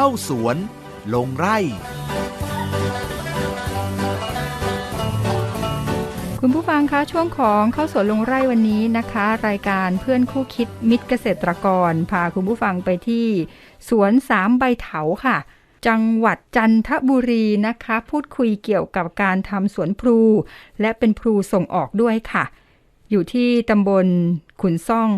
เข้าสวน ลงไร่คุณผู้ฟังคะช่วงของเข้าสวนลงไร่วันนี้นะคะ รายการเพื่อนคู่คิดมิตรเกษตรกร พาคุณผู้ฟังไปที่ สวนสามใบเถาค่ะ จังหวัดจันทบุรีนะคะ พูดคุยเกี่ยวกับการทำสวนพลู และเป็นพลูส่งออกด้วยค่ะ อยู่ที่ตำบลขุนซ่อง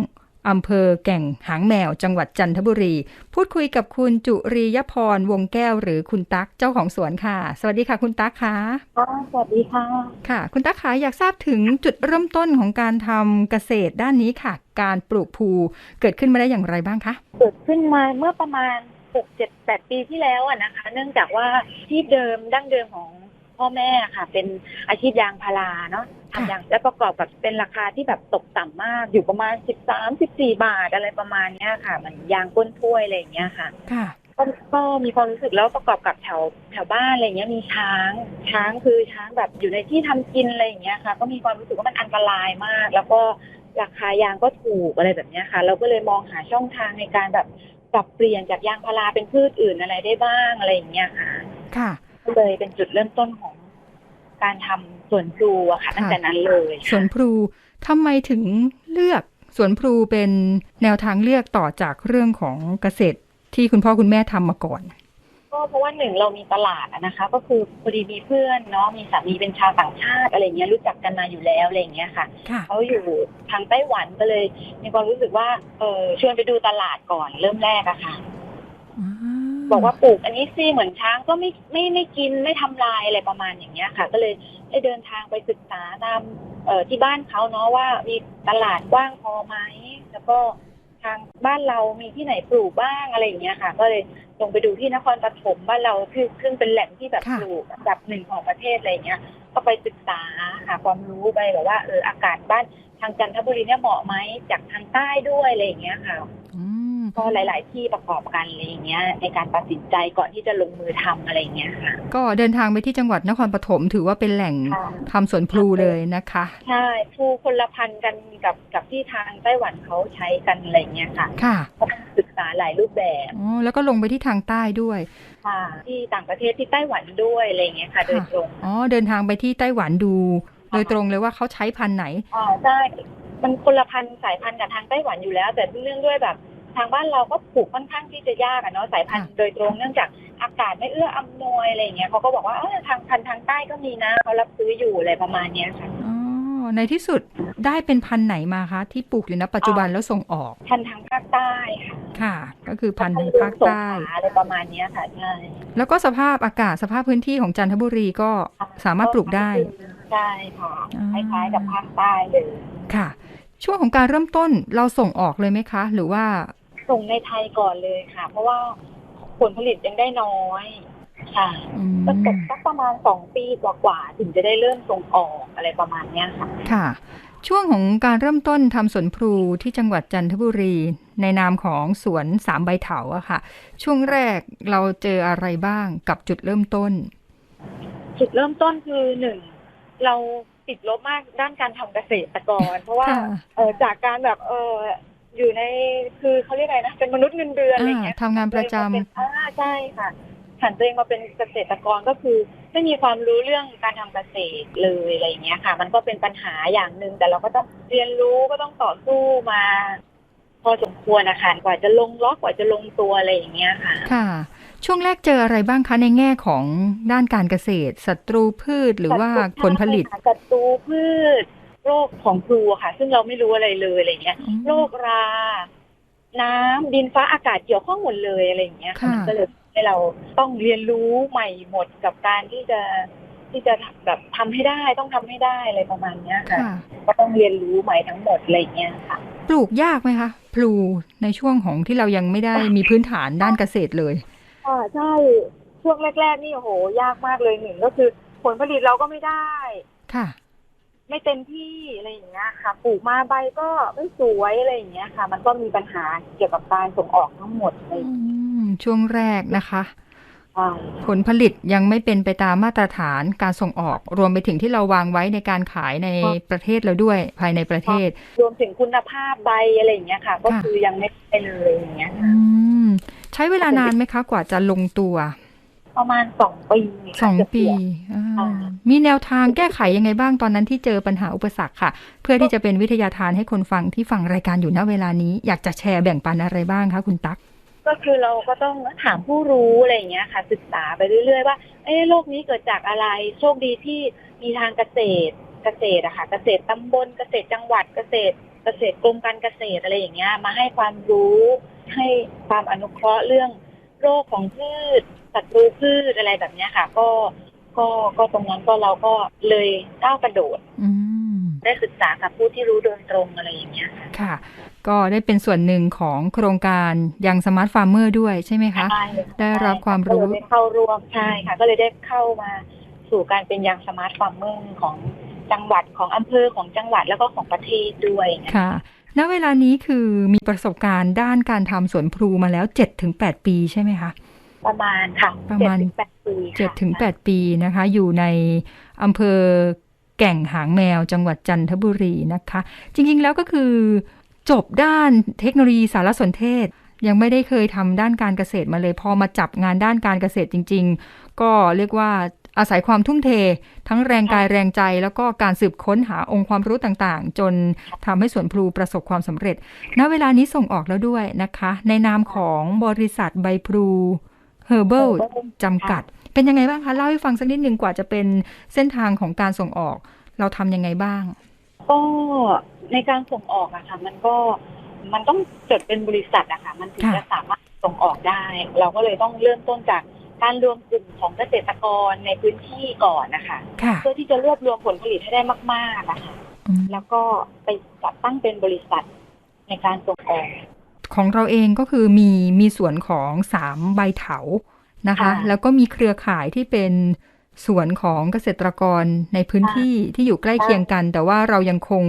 อำเภอแก่งหางแมวจังหวัดจันทบุรี พูดคุยกับคุณจุรียพรวงแก้วหรือคุณตั๊กเจ้าของสวนค่ะ สวัสดีค่ะ คุณตั๊กค่ะค่ะสวัสดีค่ะ ค่ะ คุณตั๊กขาอยากทราบถึงจุดเริ่มต้นของการทำเกษตรด้านนี้ค่ะ การปลูกภูเกิดขึ้นมาได้อย่างไรบ้างคะเกิดขึ้นมาเมื่อประมาณหกเจ็ดแปดปีที่แล้วอะนะคะ เนื่องจากว่าที่เดิมดั้งเดิมของ พ่อแม่ค่ะ เป็นอาชีพยางพาราเนาะทำยางและประกอบกับเป็นราคาที่แบบตกต่ำมากอยู่ประมาณสิบสามสิบสี่บาทอะไรประมาณเนี้ยค่ะเหมันยางก้นถ้วยอะไรอย่างเงี้ยค่ะค่ะก็ก็มีความรู้สึกแล้วประกอบกับแถวแถวบ้านอะไรเงี้ยมีช้าง ช้างคือช้างแบบอยู่ในที่ทำกินอะไรอย่างเงี้ยค่ะ ก็มีความรู้สึกว่ามันอันตรายมาก แล้วก็ราคายางก็ถูกอะไรแบบเนี้ยค่ะ เราก็เลยมองหาช่องทางในการแบบปรับเปลี่ยนจากยางพาราเป็นพืชอื่นอะไรได้บ้างอะไรอย่างเงี้ยค่ะ ค่ะ ก็เลยเป็นจุดเริ่มต้นของการทำสวนพลูอะค่ะตั้งแต่นั้นเลยสวนพลูทำไมถึงเลือกสวนพลูเป็นแนวทางเลือกต่อจากเรื่องของเกษตรที่คุณพ่อคุณแม่ทำมาก่อน ก็เพราะว่าหนึ่งเรามีตลาดอะนะคะ ก็คือพอดีมีเพื่อนเนาะมีสามีเป็นชาวต่างชาติอะไรเงี้ยรู้จักกันมาอยู่แล้วอะไรอย่างเงี้ยค่ะค่ะเขาอยู่ทางไต้หวันก็เลยมีความรู้สึกว่าเออชวนไปดูตลาดก่อนเริ่มแรกอะค่ะ บอกว่าปลูกอันนี้สิเหมือนช้างก็ไม่ไม่ไม่กินไม่ทำลายอะไรประมาณอย่างเงี้ยค่ะ ก็เลยได้เดินทางไปศึกษาตามเอ่อที่บ้านเขาเนาะว่ามีตลาดกว้างพอไหมแล้วก็ทางบ้านเรามีที่ไหนปลูกบ้างอะไรอย่างเงี้ยค่ะ ก็เลยลงไปดูที่นครปฐมบ้านเราคือซึ่งเป็นแหล่งที่แบบค่ะปลูกอันดับหนึ่งของประเทศอะไรอย่างเงี้ย ก็ไปศึกษาหาความรู้ไปแบบว่าเอออากาศบ้านทางจันทบุรีเนี่ยเหมาะไหมจากทางใต้ด้วยอะไรอย่างเงี้ยค่ะ อืม ก็หลาย ๆ ที่ประกอบกันอะไรอย่างเงี้ย ในการตัดสินใจก่อนที่จะลงมือทำอะไรอย่างเงี้ยค่ะ ก็เดินทางไปที่จังหวัดนครปฐมถือว่าเป็นแหล่งค่ะทำสวนพลูเลยนะคะ ใช่ภูคนละพันกันกับกับที่ทางไต้หวันเขาใช้กันอะไรอย่างเงี้ยค่ะ ค่ะก็ศึกษาหลายรูปแบบอ๋อแล้วก็ลงไปที่ทางใต้ด้วยค่ะที่ต่างประเทศที่ไต้หวันด้วยอะไรอย่างเงี้ยค่ะโดยตรงอ๋อเดินทางไปที่ไต้หวันดู โดยตรงเลยว่าเขาใช้พันธุ์ไหนอ่าใช่มันคนละพันธุ์สายพันธุ์กับทางไต้หวันอยู่แล้ว แต่เรื่องด้วยแบบ ทางบ้านเราก็ปลูกค่อนข้างที่จะยากอะเนาะสายพันธุ์ค่ะโดยตรงเนื่องจากอากาศไม่เอื้ออำนวยอะไรอย่างเงี้ยเขาก็บอกว่าเออทางพันธุ์ทางใต้ก็มีนะเขารับซื้ออยู่อะไรประมาณเนี้ยค่ะอ๋อในที่สุดได้เป็นพันธุ์ไหนมาคะ ที่ปลูกอยู่ณปัจจุบันแล้วส่งออกพันธุ์ทางภาคใต้ค่ะค่ะ ก็คือพันธุ์ทางภาคสงใต้ขลาอะไรประมาณเนี้ยค่ะใช่แล้วก็สภาพอากาศสภาพพื้นที่ของจันทบุรีก็สามารถปลูกได้ใช่ค่ะอ่าคล้ายๆกับภาคใต้เลยค่ะ ช่วงของการเริ่มต้นเราส่งออกเลยไหมคะ หรือว่า ส่งในไทยก่อนเลยค่ะ เพราะว่าผลผลิตยังได้น้อย ค่ะอืมก็ตกสักประมาณสองปีกว่าๆถึงจะได้เริ่มส่งออกอะไรประมาณเนี้ยค่ะ ค่ะ ช่วงของการเริ่มต้นทำสวนพลูที่จังหวัดจันทบุรี ในนามของสวนสามใบเถาอะค่ะ ช่วงแรกเราเจออะไรบ้างกับจุดเริ่มต้น จุดเริ่มต้นคือหนึ่งเราติดลบมากด้านการทำเกษตรกร เพราะว่าค่ะ เออจากการแบบเออ อยู่ในคือเขาเรียกอะไรนะเป็นมนุษย์เงินเดือนอะไรอย่างเงี้ยอ่าทำงานประจำตัวเองมาเป็นอ่าใช่ค่ะผันตัวเองมาเป็นเกษตรกรก็คือ ไม่มีความรู้เรื่องการทำเกษตรเลยอะไรอย่างเงี้ยค่ะ มันก็เป็นปัญหาอย่างหนึ่งแต่เราก็ต้องเรียนรู้ก็ต้องต่อสู้มา พอสมควรนะคะกว่าจะลงล็อกกว่าจะลงตัวอะไรอย่างเงี้ยค่ะ ค่ะ ช่วงแรกเจออะไรบ้างคะในแง่ของด้านการเกษตรศัตรูพืชหรือว่าผลผลิตศัตรูพืช โรคของพลูอะค่ะ ซึ่งเราไม่รู้อะไรเลยอะไรเงี้ยโรครา น้ำดินฟ้าอากาศเกี่ยวข้องหมดเลยอะไรอย่างเงี้ยค่ะมันก็เลยให้เราต้องเรียนรู้ใหม่หมดกับการที่จะที่จะแบบทำให้ได้ต้องทำให้ได้อะไรประมาณเนี้ยค่ะค่ะ ก็ต้องเรียนรู้ใหม่ทั้งหมดอะไรเงี้ยค่ะ ปลูกยากไหมคะพลูในช่วงของที่เรายังไม่ได้มีพื้นฐานด้านเกษตรเลยอ่าใช่ช่วงแรก ๆ นี่โอ้โหยากมากเลยหนึ่งก็คือ ผลผลิตเราก็ไม่ได้ค่ะ ไม่เต็มที่อะไรอย่างเงี้ยค่ะ ปลูกมาใบก็ไม่สวยอะไรอย่างเงี้ยค่ะ มันก็มีปัญหาเกี่ยวกับการส่งออกทั้งหมดเลยอืมช่วงแรกนะคะใช่ผลผลิตยังไม่เป็นไปตามมาตรฐานการส่งออก รวมไปถึงที่เราวางไว้ในการขายในประเทศเราด้วยภายในประเทศ รวมถึงคุณภาพใบอะไรอย่างเงี้ยค่ะ ก็ค่ะคือยังไม่ได้เลยอย่างเงี้ยอืมใช้ช้เวลานานไหมคะกว่าจะลงตัว ประมาณสองปีค่ะสองปีเกือบอ่าค่ะมีแนวทางแก้ไขยังไงบ้างตอนนั้นที่เจอปัญหาอุปสรรคค่ะ เพื่อที่จะเป็นวิทยาทานให้คนฟังที่ฟังรายการอยู่ณเวลานี้ อยากจะแชร์แบ่งปันอะไรบ้างคะคุณตั๊กก็คือเราก็ต้องถามผู้รู้อะไรอย่างเงี้ยค่ะ ศึกษาไปเรื่อยๆว่าเอ๊ะโรคนี้เกิดจากอะไร โชคดีที่มีทางเกษตรเกษตรอะค่ะ เกษตรตำบลเกษตรจังหวัดเกษตร เกษตรกรมการเกษตรอะไรอย่างเงี้ย มาให้ความรู้ให้ความอนุเคราะห์เรื่อง โรคของพืชศัตรูพืชอะไรแบบเนี้ยค่ะ ก็ก็ก็ตรงนั้นก็เราก็เลยก้าวกระโดดอืมได้ศึกษากับผู้ที่รู้โดยตรงอะไรอย่างเงี้ยค่ะค่ะ ก็ได้เป็นส่วนหนึ่งของโครงการยังสมาร์ทฟาร์มเมอร์ด้วยใช่ไหมคะใช่ค่ะได้รับความรู้ก็เลยได้เข้าร่วมใช่ค่ะ ก็เลยได้เข้ามาสู่การเป็นยังสมาร์ทฟาร์มเมอร์ของจังหวัดของอำเภอของจังหวัดแล้วก็ของประเทศด้วยนะคะค่ะ ณเวลานี้คือมีประสบการณ์ด้านการทำสวนพลูมาแล้ว7-8ปีใช่ไหมคะประมาณค่ะประมาณเจ็ดถึงแปดปีค่ะเจ็ดถึงแปดปีนะคะ อยู่ในอำเภอแก่งหางแมวจังหวัดจันทบุรีนะคะ จริง ๆ แล้วก็คือ จบด้านเทคโนโลยีสารสนเทศ ยังไม่ได้เคยทำด้านการเกษตรมาเลย พอมาจับงานด้านการเกษตรจริง ๆ ก็เรียกว่า อาศัยความทุ่มเท ทั้งแรงกายแรงใจ แล้วก็การสืบค้นหาองค์ความรู้ต่างๆ จนทำให้สวนพลูประสบความสำเร็จ ณ เวลานี้ส่งออกแล้วด้วยนะคะ ในนามของบริษัทใบพลูเฮอร์เบิลจำกัด เป็นยังไงบ้างคะ เล่าให้ฟังสักนิดหนึ่งกว่าจะเป็นเส้นทางของการส่งออก เราทำยังไงบ้าง ก็ในการส่งออกอะค่ะ มันก็มันต้องจดเป็นบริษัทอะค่ะ มันถึงค่ะจะสามารถส่งออกได้ เราก็เลยต้องเริ่มต้นจาก การรวมกลุ่มของเกษตรกรในพื้นที่ก่อนนะคะค่ะ เพื่อที่จะรวบรวมผลผลิตให้ได้มากๆนะคะอืม แล้วก็ไปจัดตั้งเป็นบริษัทในการส่งออก ของเราเองก็คือมีมีส่วนของสามใบเถานะคะ ค่ะแล้วก็มีเครือข่ายที่เป็นส่วนของเกษตรกรในพื้นที่ที่อยู่ใกล้เคียงกัน แต่ว่าเรายังคง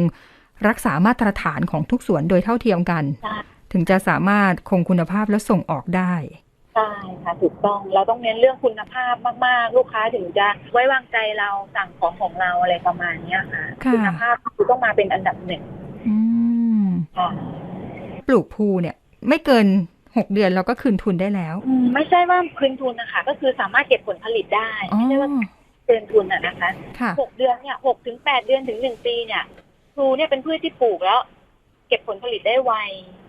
รักษามาตรฐานของทุกส่วนโดยเท่าเทียมกันใช่ถึงจะสามารถคงคุณภาพและส่งออกได้ ใช่ค่ะถูกต้องเราต้องเน้นเรื่องคุณภาพมากๆ ลูกค้าถึงจะไว้วางใจเราสั่งของของเราอะไรประมาณเนี้ยค่ะ ค่ะณภาพคือต้องมาเป็นอันดับหนึ่งอืม ค่ะปลูกพลูเนี่ย ไม่เกินหกเดือนเราก็คืนทุนได้แล้วอืมไม่ใช่ว่าคืนทุนนะคะก็คือสามารถเก็บผลผลิตได้อ๋อไม่ใช่ว่าคืนทุนอะนะคะค่ะ หกเดือนเนี่ยหกถึงแปดเดือนถึงหนึ่งปีเนี่ยพลูเนี่ยเป็นพืชที่ปลูกแล้ว เก็บผลผลิตได้ไวค่ะ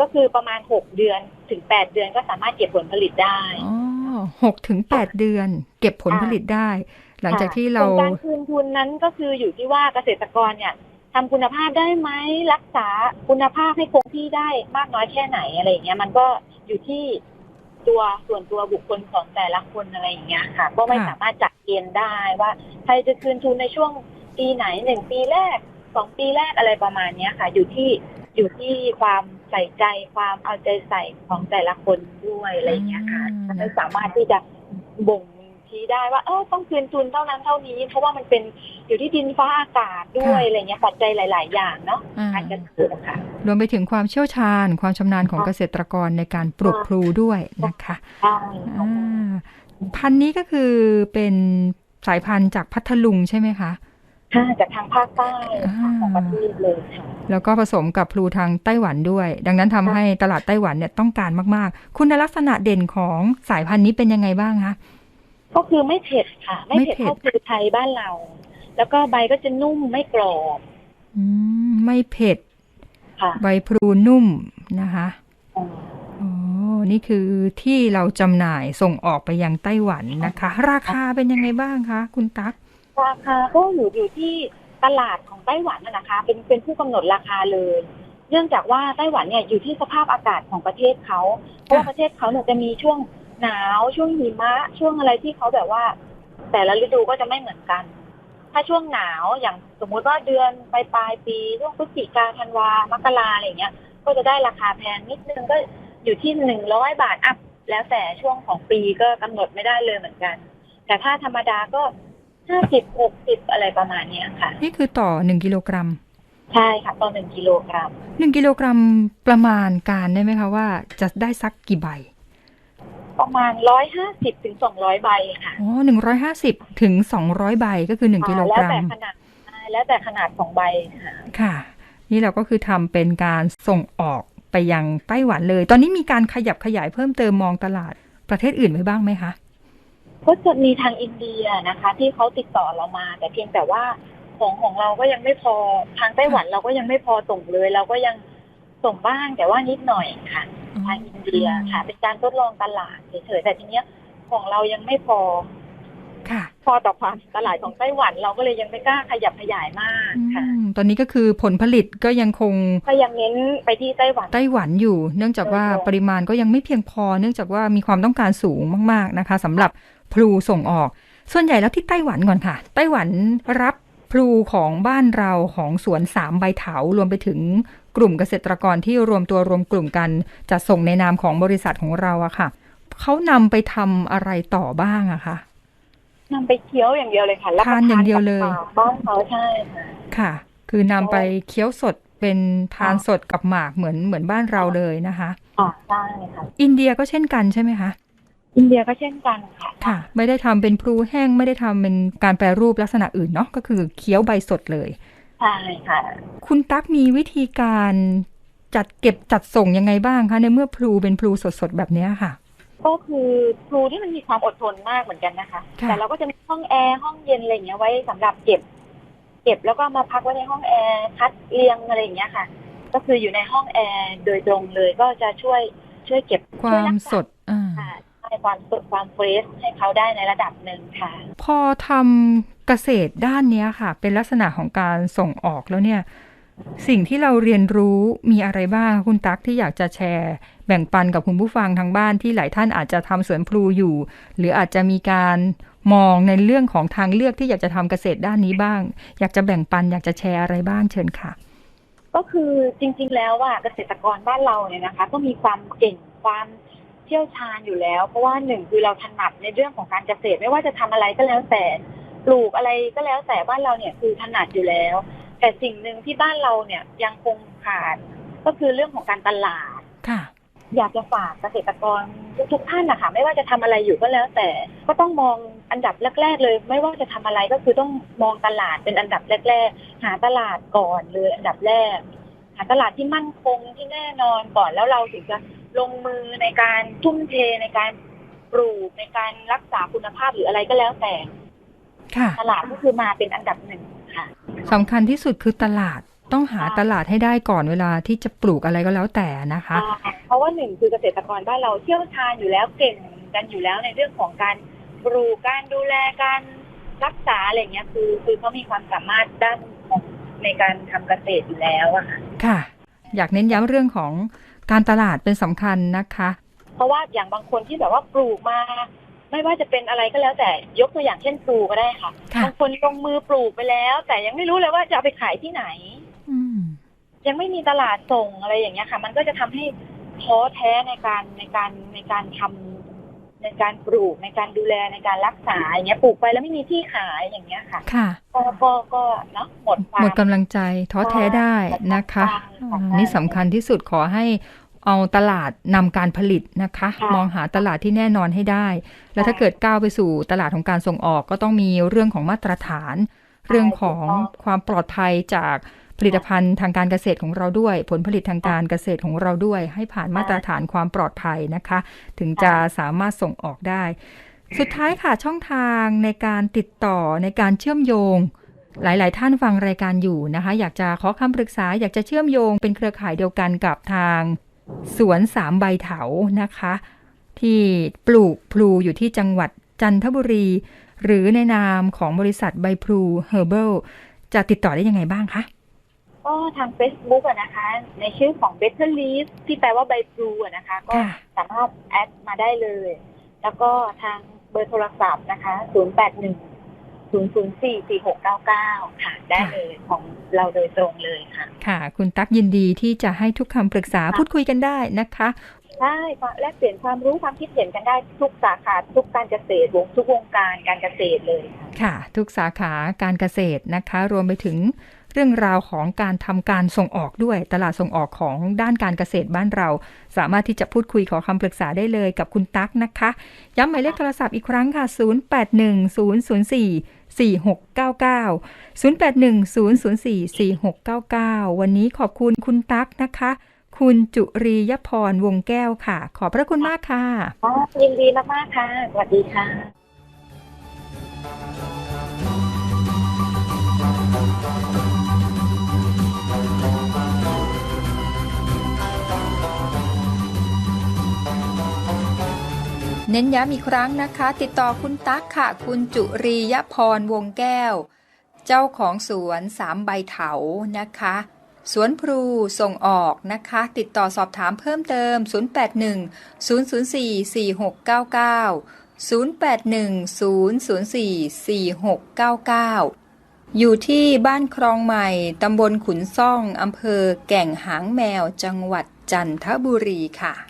ก็คือประมาณหกเดือนถึงแปดเดือนก็สามารถเก็บผลผลิตได้อ๋อหกถึงแปดเดือน เก็บผลผลิตได้ หลังจากที่เราส่วนการคืนทุนนั้นก็คืออยู่ที่ว่าเกษตรกรเนี่ยทำคุณภาพได้ไหมรักษาคุณภาพให้คงที่ได้มากน้อยแค่ไหนอะไรอย่างเงี้ยมันก็อยู่ที่ตัวส่วนตัวบุคคลของแต่ละคนอะไรอย่างเงี้ยค่ะ ก็ไม่ค่ะสามารถจัดเกณฑ์ได้ว่าใครจะคืนทุนในช่วงปีไหนหนึ่งปีแรกสองปีแรกอะไรประมาณเนี้ยค่ะ อยู่ที่อยู่ที่ความ ใส่ใจความเอาใจใส่ของแต่ละคนด้วยอะไรอย่างเงี้ยค่ะอืมมันไม่สามารถที่จะบ่งชี้ได้ว่าเออต้องคืนทุนเท่านั้นเท่านี้ เพราะว่ามันเป็นอยู่ที่ดินฟ้าอากาศด้วยอะไรเงี้ยปัจจัยหลาย ๆ อย่างเนาะอ่าการเกษตรอะค่ะรวมไปถึงความเชี่ยวชาญ ความชำนาญของค่ะเกษตรกรในการปลูกพลูด้วยนะคะใช่อ่าพันธุ์นี้ก็คือเป็นสายพันธุ์จากพัทลุงใช่ไหมคะ ค่ะจากทางภาคใต้ค่ะอ่าของประเทศเลยค่ะแล้วก็ผสมกับพลูทางไต้หวันด้วย ดังนั้นทำให้ตลาดไต้หวันเนี่ยต้องการมาก ๆ คุณลักษณะเด่นของสายพันธุ์นี้เป็นยังไงบ้างคะก็คือไม่เผ็ดค่ะ ไม่เผ็ดไม่เผ็ดเท่าพลูไทยบ้านเรา แล้วก็ใบก็จะนุ่มไม่กรอบอืมไม่เผ็ดค่ะใบพลูนุ่มนะคะอืมอ๋อนี่คือที่เราจำหน่ายส่งออกไปยังไต้หวันนะคะ ราคาเป็นยังไงบ้างคะ คุณตั๊ก ราคาก็อยู่อยู่ที่ตลาดของไต้หวันนะคะ เป็นเป็นผู้กำหนดราคาเลย เนื่องจากว่าไต้หวันเนี่ยอยู่ที่สภาพอากาศของประเทศเขาเพราะประเทศเขาเนี่ยจะมีช่วงหนาวช่วงหิมะ ช่วงอะไรที่เขาแบบว่า แต่ละฤดูก็จะไม่เหมือนกัน ถ้าช่วงหนาวอย่างสมมุติว่าเดือนปลายปลายปีช่วงพฤศจิกาธันวามกราอะไรเงี้ย ก็จะได้ราคาแพงนิดนึงก็อยู่ที่หนึ่งร้อยบาทอัพแล้วแต่ช่วงของปีก็กำหนดไม่ได้เลยเหมือนกัน แต่ถ้าธรรมดาก็ ห้าสิบหกสิบอะไรประมาณเนี้ยค่ะ นี่คือต่อหนึ่งกิโลกรัม ใช่ค่ะต่อหนึ่งกิโลกรัมหนึ่งกิโลกรัมประมาณการได้ไหมคะว่าจะได้สักกี่ใบ ประมาณร้อยห้าสิบถึงสองร้อยใบค่ะอ๋อหนึ่งร้อยห้าสิบถึงสองร้อยใบก็คือหนึ่งกิโลแล้กวรัแต่มขนาดใช่แล้วแต่ขนาดของใบค่ะค่ะ นี่เราก็คือทำเป็นการส่งออกไปยังไต้หวันเลย ตอนนี้มีการขยับขยายเพิ่มเติมมองตลาดประเทศอื่นไว้บ้างไหมคะ ก็จะมีทางอินเดียนะคะ ที่เขาติดต่อเรามา แต่เพียงแต่ว่าของของเราก็ยังไม่พอทางไต้หวันเราก็ยังไม่พอส่งเลย เราก็ยังส่งบ้างแต่ว่านิดหน่อยค่ะ ทางอินเดียค่ะ เป็นการทดลองตลาดเฉยๆแต่ทีเนี้ยของเรายังไม่พอค่ะ พอต่อความตลาดของไต้หวันเราก็เลยยังไม่กล้าขยับขยายมากค่ะอืมตอนนี้ก็คือผลผลิตก็ยังคงก็ยังเน้นไปที่ไต้หวันไต้หวันอยู่ เนื่องจากว่าโดยรวมปริมาณก็ยังไม่เพียงพอ เนื่องจากว่ามีความต้องการสูงมาก ๆนะคะสำหรับ พลูส่งออก ส่วนใหญ่แล้วที่ไต้หวันก่อนค่ะ ไต้หวันรับพลูของบ้านเราของสวนสามใบเถารวมไปถึงกลุ่มเกษตรกรที่รวมตัวรวมกลุ่มกันจะส่งในนามของบริษัทของเราอะค่ะเขานำไปทำอะไรต่อบ้างอะคะนำไปเคี้ยวอย่างเดียวเลยค่ะรับประทานอย่างเดียวเลยกับปากบ้านเขาใช่ค่ะค่ะ คือนำไปเคี้ยวสดเป็นทานสดกับหมากเหมือนเหมือนบ้านเราเลยนะคะอ่าใช่ค่ะอินเดียก็เช่นกันใช่ไหมคะ อินเดียก็เช่นกันค่ะค่ะ ไม่ได้ทำเป็นพลูแห้งไม่ได้ทำเป็นการแปรรูปลักษณะอื่นเนาะก็คือเคี้ยวใบสดเลยใช่ค่ะ คุณตั๊กมีวิธีการจัดเก็บจัดส่งยังไงบ้างคะในเมื่อพลูเป็นพลูสดๆแบบเนี้ยค่ะ ก็คือครูที่มันมีความอดทนมากเหมือนกันนะคะค่ะแต่เราก็จะมีห้องแอร์ห้องเย็นอะไรอย่างเงี้ยไว้สำหรับเก็บ เก็บแล้วก็มาพักไว้ในห้องแอร์คัดเรียงอะไรอย่างเงี้ยค่ะ ก็คืออยู่ในห้องแอร์โดยตรงเลยก็จะช่วยช่วยเก็บควาช่ยมรักษสดอ่า ค่ะให้ความสดความเฟรชให้เขาได้ในระดับหนึ่งค่ะ พอทำเกษตรด้านนี้ค่ะ เป็นลักษณะของการส่งออกแล้วเนี่ย สิ่งที่เราเรียนรู้มีอะไรบ้างคะคุณตั๊กที่อยากจะแชร์ แบ่งปันกับคุณผู้ฟังทางบ้านที่หลายท่านอาจจะทำสวนพลูอยู่ หรืออาจจะมีการมองในเรื่องของทางเลือกที่อยากจะทำเกษตรด้านนี้บ้าง อยากจะแบ่งปันอยากจะแชร์อะไรบ้างเชิญค่ะ ก็คือจริง ๆ แล้วว่าเกษตรกรบ้านเราเนี่ยนะคะ ก็มีความเก่งความ เชี่ยวชาญอยู่แล้ว เพราะว่าหนึ่งคือเราถนัดในเรื่องของการเกษตร ไม่ว่าจะทำอะไรก็แล้วแต่ปลูกอะไรก็แล้วแต่บ้านเราเนี่ยคือถนัดอยู่แล้ว แต่สิ่งหนึ่งที่บ้านเราเนี่ยยังคงขาดก็คือเรื่องของการตลาดค่ะอยากจะฝากเกษตรกรทุกๆท่านนะคะไม่ว่าจะทำอะไรอยู่ก็แล้ว แต่ก็ต้องมองอันดับแรกๆเลย ไม่ว่าจะทำอะไรก็คือต้องมองตลาดเป็นอันดับแรกๆหาตลาดก่อนเลยอันดับแรก หาตลาดที่มั่นคงที่แน่นอนก่อนแล้วเราถึงจะ ลงมือในการทุ่มเทในการปลูกในการรักษาคุณภาพหรืออะไรก็แล้วแต่ค่ะตลาดก็คือมาเป็นอันดับหนึ่งค่ะสำคัญที่สุดคือตลาดต้องหาตลาดให้ได้ก่อนเวลาที่จะปลูกอะไรก็แล้วแต่นะคะ เพราะว่าหนึ่งคือเกษตรกรบ้านเราเชี่ยวชาญอยู่แล้วเก่งกันอยู่แล้วในเรื่องของการปลูกการดูแลการรักษาอะไรเงี้ยคือ คือเขามีความสามารถด้านของในการทำเกษตรอยู่แล้วอะค่ะ ค่ะ อยากเน้นย้ำเรื่องของ การตลาดเป็นสำคัญนะคะ เพราะว่าอย่างบางคนที่แบบว่าปลูกมา ไม่ว่าจะเป็นอะไรก็แล้วแต่ยกตัวอย่างเช่นปลูกก็ได้ค่ะค่ะบางคนลงมือปลูกไปแล้ว แต่ยังไม่รู้เลยว่าจะเอาไปขายที่ไหนอืมยังไม่มีตลาดส่งอะไรอย่างเงี้ยค่ะ มันก็จะทำให้ท้อแท้ในการในการในการทำในการปลูกในการดูแลในการรักษาอย่างเงี้ยปลูกไปแล้วไม่มีที่ขายอย่างเงี้ยค่ะ ค่ะก็ก็ก็เนาะหมดควาหมมดกำลังใจท้อแท้ได้นะคะใช่ค่ะอ่านี่สำคัญที่สุดขอให้ เอาตลาดนำการผลิตนะคะค่ะมองหาตลาดที่แน่นอนให้ได้ แล้วถ้าเกิดก้าวไปสู่ตลาดของการส่งออกก็ต้องมีเรื่องของมาตรฐาน เรื่องของความปลอดภัยจากผลิตภัณฑ์ทางการเกษตรของเราด้วย ผลผลิตทางการเกษตรของเราด้วย ให้ผ่านมาตรฐานความปลอดภัยนะคะ ถึงจะสามารถส่งออกได้ สุดท้ายค่ะช่องทางในการติดต่อในการเชื่อมโยง หลาย ๆ ท่านฟังรายการอยู่นะคะ อยากจะขอคำปรึกษาอยากจะเชื่อมโยงเป็นเครือข่ายเดียวกันกับทาง สวนสามใบเถานะคะ ที่ปลูกพลูอยู่ที่จังหวัดจันทบุรี หรือในนามของบริษัทใบพลูเฮอร์เบิลจะติดต่อได้ยังไงบ้างคะก็ทาง Facebook อะนะคะ ในชื่อของ Better Leaf ที่แปลว่าใบพลูอะนะคะ ก็ค่ะสามารถแอดมาได้เลย แล้วก็ทางเบอร์โทรศัพท์นะคะ 081 004 4699 ค่ะ ได้เลยของเราโดยตรงเลยค่ะ ค่ะ คุณตั๊กยินดีที่จะให้ทุกคำปรึกษาพูดคุยกันได้นะคะใช่แลกเปลี่ยนความรู้ความคิดเห็นกันได้ทุกสาขาทุกการเกษตรวงทุกวงการการเกษตรเลย ค่ะค่ะทุกสาขาการเกษตรนะคะ รวมไปถึงเรื่องราวของการทำการส่งออกด้วย ตลาดส่งออกของด้านการเกษตรบ้านเรา สามารถที่จะพูดคุยขอคำปรึกษาได้เลยกับคุณตั๊กนะคะ ย้ำหมายเลขโทรศัพท์อีกครั้งค่ะ 4699 0810044699 วันนี้ขอบคุณคุณตั๊กนะคะ คุณจุรียพรวงแก้วค่ะ ขอบพระคุณมากค่ะยินดีมากๆค่ะ สวัสดีค่ะ เน้นย้ำอีกครั้งนะคะ ติดต่อคุณตั๊กค่ะ คุณจุรียพรวงแก้ว เจ้าของสวนสามใบเถานะคะ สวนพลูส่งออกนะคะ ติดต่อสอบถามเพิ่มเติม 081 004 4699 081 004 4699 อยู่ที่บ้านครองใหม่ ตำบลขุนซ่อง อำเภอแก่งหางแมว จังหวัดจันทบุรีค่ะ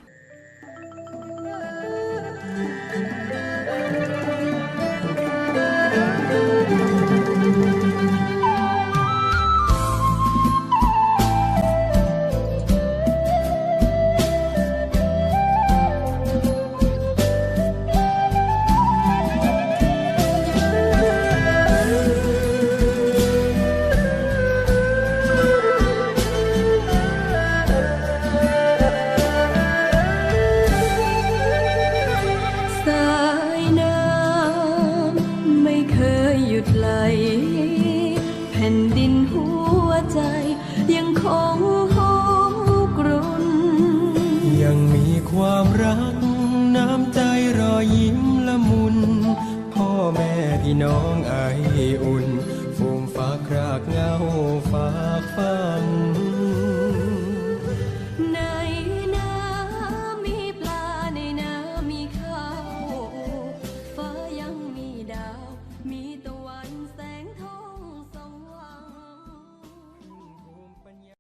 ยังคงหกรุนยังมีความรัก น้ำใจรอยยิ้มละมุน พ่อแม่พี่น้องไออุ่นฟูมฟ้าครากเงา